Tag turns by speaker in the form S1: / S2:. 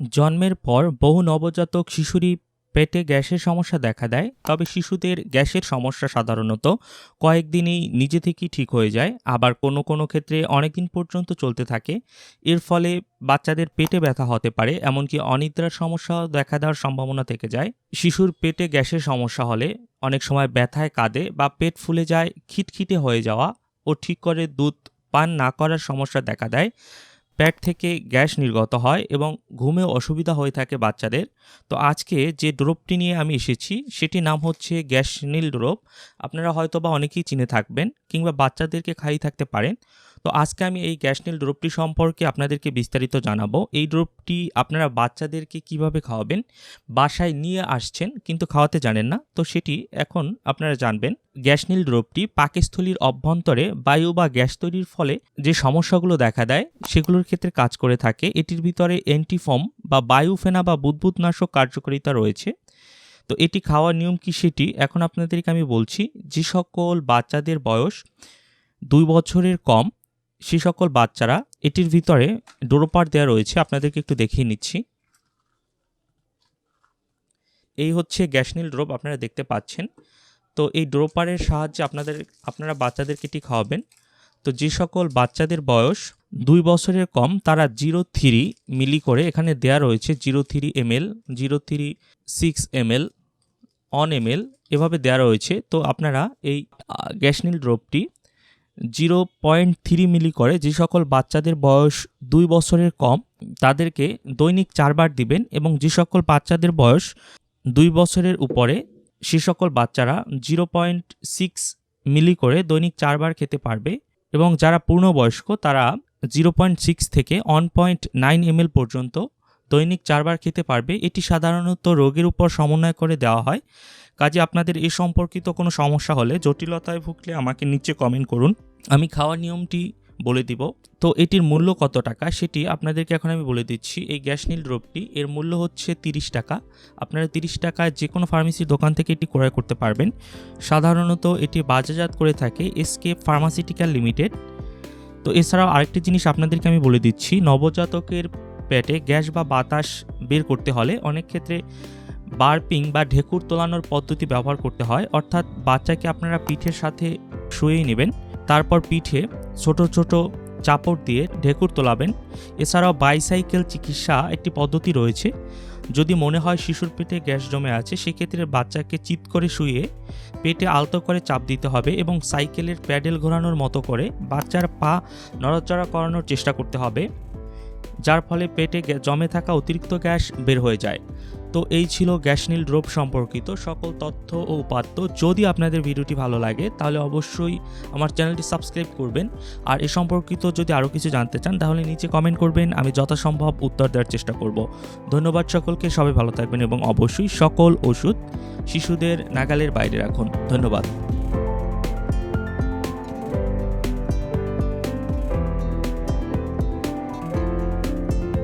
S1: জন্মের পর বহু নবজাতক শিশুরই পেটে গ্যাসের সমস্যা দেখা দেয়, তবে শিশুদের গ্যাসের সমস্যা সাধারণত কয়েকদিনেই নিজে থেকেই ঠিক হয়ে যায়, আবার কোনো কোনো ক্ষেত্রে অনেকদিন পর্যন্ত চলতে থাকে। এর ফলে বাচ্চাদের পেটে ব্যথা হতে পারে, এমনকি অনিদ্রার সমস্যাও দেখা দেওয়ার সম্ভাবনা থেকে যায়। শিশুর পেটে গ্যাসের সমস্যা হলে অনেক সময় ব্যথায় কাঁদে বা পেট ফুলে যায়, খিটখিটে হয়ে যাওয়া ও ঠিক করে দুধ পান না করার সমস্যা দেখা দেয়। পেট থেকে গ্যাস নির্গত হয় এবং ঘুমে অসুবিধা হয়ে থাকে বাচ্চাদের। তো আজকে যে ড্রপটি নিয়ে আমি এসেছি, সেটির নাম হচ্ছে গ্যাস নীল ড্রপ। আপনারা হয়তো বা অনেকেই চিনে থাকবেন। কিংবা বাচ্চাদেরকে খাইয়ে থাকতে পারেন। তো আজকে আমি এই গ্যাস নীল ড্রপটি সম্পর্কে আপনাদেরকে বিস্তারিত জানাব। এই ড্রপটি আপনারা বাচ্চাদেরকে কীভাবে খাওয়াবেন, বাসায় নিয়ে আসছেন কিন্তু খাওয়াতে জানেন না, তো সেটি এখন আপনারা জানবেন। গ্যাস নীল ড্রপটি পাকস্থলীর অভ্যন্তরে বায়ু বা গ্যাস তৈরির ফলে যে সমস্যাগুলো দেখা দেয়, সেগুলোর ক্ষেত্রে কাজ করে থাকে। এটির ভিতরে অ্যান্টিফর্ম বা বায়ুফেনা বা বুদ্বুদনাশক কার্যকারিতা রয়েছে। তো এটি খাওয়ার নিয়ম কি সেটি? এখন আপনাদেরকে আমি বলছি, যে সকল বাচ্চাদের বয়স দুই বছরের কম, সে সকল বাচ্চারা এটির ভিতরে ডোরোপার দেওয়া রয়েছে, আপনাদেরকে একটু দেখিয়ে নিচ্ছি। এই হচ্ছে গ্যাসনীল ড্রপ, আপনারা দেখতে পাচ্ছেন। তো এই ড্রোপারের সাহায্যে আপনাদের, আপনারা বাচ্চাদেরকে এটি খাওয়াবেন। তো যে সকল বাচ্চাদের বয়স দুই বছরের কম, তারা জিরো থ্রি মিলি করে এখানে দেয়া রয়েছে, zero three ml, zero three six m l on ml এভাবে দেওয়া রয়েছে। তো আপনারা এই গ্যাসনীল ড্রপটি জিরো পয়েন্ট থ্রি মিলি করে যে সকল বাচ্চাদের বয়স দুই বছরের কম, তাদেরকে দৈনিক চারবার দিবেন এবং যে সকল বাচ্চাদের বয়স দুই বছরের উপরে, সে সকল বাচ্চারা জিরো পয়েন্ট সিক্স মিলি করে দৈনিক চারবার খেতে পারবে। এবং যারা পূর্ণবয়স্ক, তারা জিরো পয়েন্ট সিক্স থেকে ওয়ান পয়েন্ট নাইন এমএল পর্যন্ত দৈনিক চারবার খেতে পারবে। এটি সাধারণত রোগের উপর সমন্বয় করে দেওয়া হয়। কাজে আপনাদের এ সম্পর্কিত কোনো সমস্যা হলে, জটিলতায় ভুগলে আমাকে নিচে কমেন্ট করুন। আমি খাওয়ার নিয়মটি বলে দিব। তো এটির মূল্য কত টাকা? সেটি আপনাদেরকে এখন আমি বলে দিচ্ছি। এই গ্যাস নীল ড্রপটি এর মূল্য হচ্ছে তিরিশ টাকা। আপনারা তিরিশ টাকায় যে কোনো ফার্মেসির দোকান থেকে এটি ক্রয় করতে পারবেন। সাধারণত এটি বাজারজাত করে থাকে এসকে ফার্মাসিউটিক্যাল লিমিটেড। তো এছাড়াও আরেকটি জিনিস আপনাদেরকে আমি বলে দিচ্ছি, নবজাতকের পেটে গ্যাস বা বাতাস বের করতে হলে অনেক ক্ষেত্রে বার্পিং বা ঢেকুর তোলানোর পদ্ধতি ব্যবহার করতে হয়। অর্থাৎ বাচ্চাকে আপনারা পিঠের সাথে শুয়েই নেবেন। তারপর পিঠে ছোট ছোট চাপড় দিয়ে ঢেকুর তোলাবেন। এছাড়াও বাইসাইকেল চিকিৎসা একটি পদ্ধতি রয়েছে। যদি মনে হয় শিশুর পেটে গ্যাস জমে আছে, সেক্ষেত্রে বাচ্চাকে চিৎ করে শুয়ে পেটে আলতো করে চাপ দিতে হবে এবং সাইকেলের প্যাডেল ঘোরানোর মতো করে বাচ্চার পা নড়াচড়া করানোর চেষ্টা করতে হবে, যার ফলে পেটে জমে থাকা অতিরিক্ত গ্যাস বের হয়ে যায়। তো এই ছিল গ্যাসনীল ড্রোপ সম্পর্কিত সকল তথ্য ও উপাত্ত। যদি আপনাদের ভিডিওটি ভালো লাগে, তাহলে অবশ্যই আমার চ্যানেলটি সাবস্ক্রাইব করবেন। আর এ সম্পর্কিত যদি আরও কিছু জানতে চান, তাহলে নিচে কমেন্ট করবেন, আমি যথাসম্ভব উত্তর দেওয়ার চেষ্টা করব। ধন্যবাদ সকলকে, সবাই ভালো থাকবেন এবং অবশ্যই সকল ওষুধ শিশুদের নাগালের বাইরে রাখুন। ধন্যবাদ।